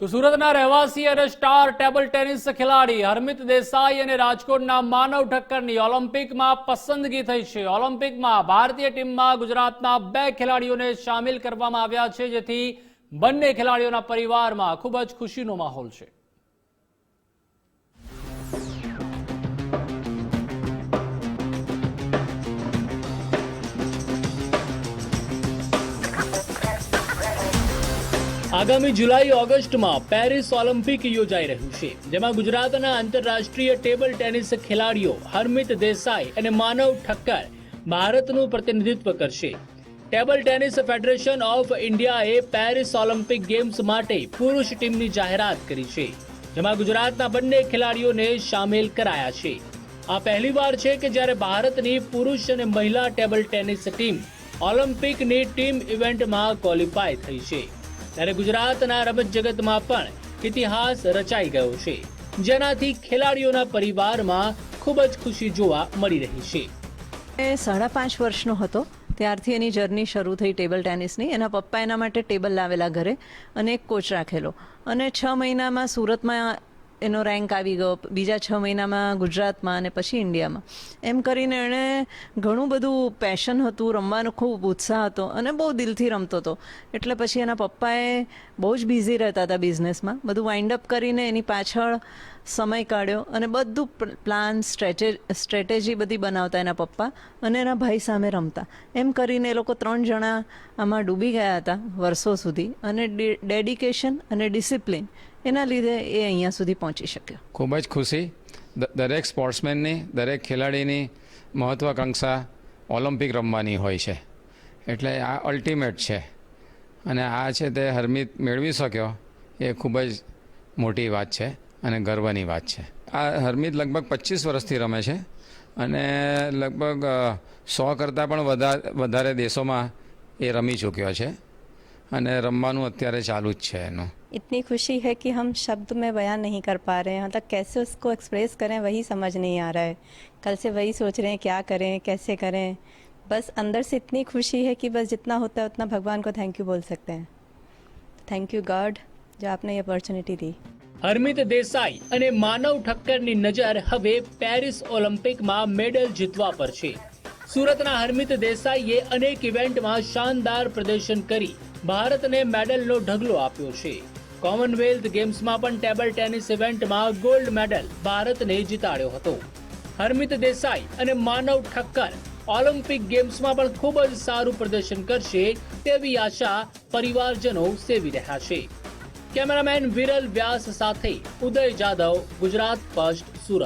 તો સુરતના રહેવાસી અને સ્ટાર ટેબલ ટેનિસ ખેલાડી હરમિત દેસાઈ અને રાજકોટના માનવ ઠક્કરની ઓલિમ્પિકમાં પસંદગી થઈ છે. ઓલિમ્પિકમાં ભારતીય ટીમમાં ગુજરાતના બે ખેલાડીઓને સામેલ કરવામાં આવ્યા છે, જેથી બંને ખેલાડીઓના પરિવારમાં ખૂબ જ ખુશીનો માહોલ છે. આગામી જુલાઈ, ઓગસ્ટમાં પેરિસ ઓલિમ્પિક યોજાઈ રહ્યું છે, જેમાં ગુજરાતના આંતરરાષ્ટ્રીય ટેબલ ટેનિસ ખેલાડીઓ હરમિત દેસાઈ અને માનવ ઠક્કર ભારતનું પ્રતિનિધિત્વ કરશે. ટેબલ ટેનિસ ફેડરેશન ઓફ ઇન્ડિયાએ પેરિસ ઓલિમ્પિક ગેમ્સ માટે પુરુષ ટીમની જાહેરાત કરી છે, જેમાં ગુજરાતના બંને ખેલાડીઓને સામેલ કરાયા છે. આ પહેલીવાર છે કે જ્યારે ભારતની પુરુષ અને મહિલા ટેબલ ટેનિસ ટીમ ઓલિમ્પિકની ટીમ ઇવેન્ટમાં ક્વોલિફાય થઈ છે. ત્યારે ગુજરાતના રમત જગતમાં પણ ઇતિહાસ રચાઈ ગયો છે. જેનાથી ખેલાડીઓના પરિવારમાં ખૂબ જ ખુશી જોવા મળી રહી છે. એ સાડા પાંચ વર્ષનો હતો. ત્યારથી એની જર્ની શરૂ થઈ ટેબલ ટેનિસની. એના પપ્પા એના માટે ટેબલ લાવેલા ઘરે અને એક કોચ રાખેલો. અને છ મહિનામાં સુરતમાં એનો રેન્ક આવી ગયો. બીજા છ મહિનામાં ગુજરાતમાં અને પછી ઇન્ડિયામાં. એમ કરીને એણે ઘણું બધું પેશન હતું, રમવાનો ખૂબ ઉત્સાહ હતો અને બહુ દિલથી રમતો હતો. એટલે પછી એના પપ્પાએ બહુ જ બિઝી રહેતા હતા બિઝનેસમાં બધું વાઇન્ડ અપ કરીને એની પાછળ સમય કાઢ્યો અને બધું પ્લાન સ્ટ્રેટે સ્ટ્રેટેજી બધી બનાવતા એના પપ્પા અને એના ભાઈ સામે રમતા. એમ કરીને એ લોકો ત્રણ જણા આમાં ડૂબી ગયા હતા વર્ષો સુધી અને ડેડિકેશન અને ડિસિપ્લિન એના લીધે એ અહીંયા સુધી પહોંચી શક્યો. ખૂબ જ ખુશી. દરેક સ્પોર્ટ્સમેનની દરેક ખેલાડીની મહત્વાકાંક્ષા ઓલિમ્પિક રમવાની હોય છે. એટલે આ અલ્ટિમેટ છે. અને આ છે તે હરમિત મેળવી શક્યો એ ખૂબ જ મોટી વાત છે. અને ગર્વની વાત છે આ હરમિત લગભગ પચીસ વર્ષથી રમે છે અને લગભગ સો કરતાં પણ વધારે વધારે દેશોમાં એ રમી ચૂક્યો છે અને રમવાનું અત્યારે ચાલુ જ છે એનું इतनी खुशी है कि हम शब्द में बयान नहीं कर पा रहे हैं मतलब कैसे उसको एक्सप्रेस करें वही समझ नहीं आ रहा है कल से वही सोच रहे हैं क्या करें कैसे करें बस अंदर से इतनी खुशी है कि बस जितना होता है उतना भगवान को थैंक यू बोल सकते हैं थैंक यू गॉड जो आपने ये अपॉर्चुनिटी दी હરમિત દેસાઈ અને માનવ ઠક્કરની નજર હવે પેરિસ ઓલિમ્પિકમાં મેડલ જીતવા પર છે. સુરતના હરમિત દેસાઈએ અનેક ઇવેન્ટમાં શાનદાર પ્રદર્શન કરી ભારતને મેડલનો ઢગલો આપ્યો છે. કોમનવેલ્થ ગેમ્સમાં પણ ટેબલ ટેનિસ ઇવેન્ટમાં ગોલ્ડ મેડલ ભારતને જીતાડ્યો હતો. હરમિત દેસાઈ અને માનવ ઠક્કર ઓલિમ્પિક ગેમ્સમાં પણ ખૂબ જ સારું પ્રદર્શન કરશે તેવી આશા પરિવારજનો સેવી રહ્યા છે. કેમેરામેન વિરલ વ્યાસ સાથે ઉદય જાદવ ગુજરાત ફર્સ્ટ સુરત.